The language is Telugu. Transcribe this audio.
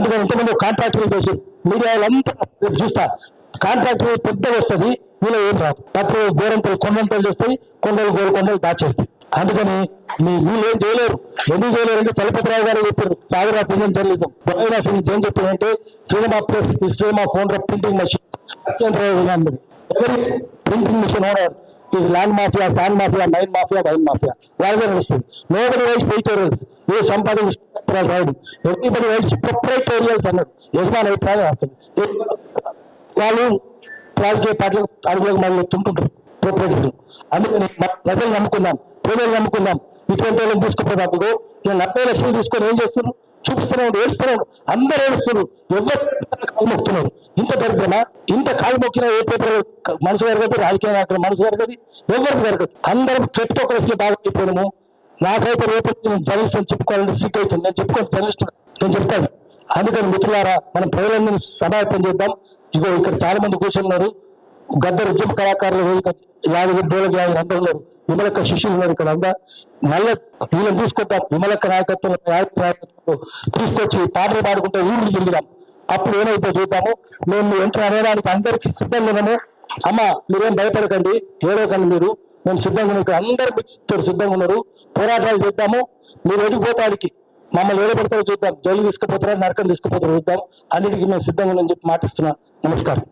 అందుకని ఇంతమంది కాంట్రాక్టర్ చేసి మీడియా వాళ్ళంతా రేపు చూస్తా. కాంట్రాక్టర్ పెద్దగా వస్తుంది వీళ్ళు ఏం రాదు. తప్పుడు గోరంతలు కొండంతలు చేస్తాయి కొండలు గోరు కొండలు దాచేస్తాయి. అందుకని మీ వీళ్ళు ఏం చేయలేరు. ఎందుకు చేయలేరు అంటే చలపతిరావు గారు చెప్పారు father of Indian journalism బొయిన్ of Indian ఏం చెప్పారంటే freedom of press is freedom of owner of printing machine అత్యంతరావు Gandhi ఎవరి printing machine owner is land mafia sand mafia mine mafia wine mafia వాళ్ళే నడుస్తుంది. నోబడి రైట్స్ ఎడిటోరియల్స్ ఏ సంపాదన రాయడు ఎవ్రీబడి రైట్స్ ప్రొప్రైటోరియల్స్ అన్నాడు యజమాని అభిప్రాయం రాస్తాడు వాళ్ళు రాజకీయ పార్టీలకు అడుగులకు మనం తుంటుంటారు ప్రొపరేటర్లు అందుకని ప్రజలు నమ్ముకుందాం. ప్రజలు నమ్ముకుందాం. ఇటువంటి వాళ్ళని తీసుకుపోయినప్పుడు నేను నలభై లక్షలు తీసుకొని ఏం చేస్తున్నారు? చూపిస్తున్నాడు ఏడుస్తున్నాడు అందరు ఏడుస్తున్నారు. ఎవరు కాలు మొక్కుతున్నారు? ఇంత దరిద్రమా? ఇంత కాలు మొక్కిన ఏ పేపర్ మనసు జరగదు రాజకీయ నాయకులు మనసు జరగదు ఎవరికి జరగదు అందరం క్రిప్టోకరెన్సీ బాగా అయిపోయినాము. నాకైతే రేపు జర్నలిస్ట్ అని చెప్పుకోవాలంటే సిక్ అవుతుంది. నేను చెప్పుకోవాలి జర్నలిస్ట్. నేను చెప్తాను. అందుకని మిత్రులారా మనం ప్రజలందరినీ సమాయత్తం చేద్దాం. ఇదిగో ఇక్కడ చాలా మంది కూర్చున్నారు. గద్దరు ఉద్యమ కళాకారులు వేదిక యాదగిరి డోలకి యాదగిరి అందరూ ఉన్నారు. విమలక్క శిష్యులు ఉన్నారు ఇక్కడ అంతా. మళ్ళీ వీళ్ళని తీసుకుంటాం విమలక్క నాయకత్వం యాదగిరి నాయకత్వం తీసుకొచ్చి పాటలు పాడుకుంటే ఊళ్ళు తిరుగుదాం. అప్పుడు ఏమైతే చూద్దాము మేము ఎంటర్ అనేదానికి అందరికీ సిద్ధంగా ఉన్నాము. అమ్మ మీరేం భయపడకండి. ఏడవకండి మీరు. మేము సిద్ధంగా ఉన్నాం. అందరు మీకు సిద్ధంగా ఉన్నారు. పోరాటాలు చేద్దాము. మీరు ఎడిపోతాడికి మమ్మల్ని ఏడబడతారో చూద్దాం. జైలు తీసుకుపోతారా నరకం తీసుకుపోతారో చూద్దాం. అన్నిటికీ మేము సిద్ధంగా ఉన్నాం చెప్పి మాటిస్తున్నా. నమస్కారం.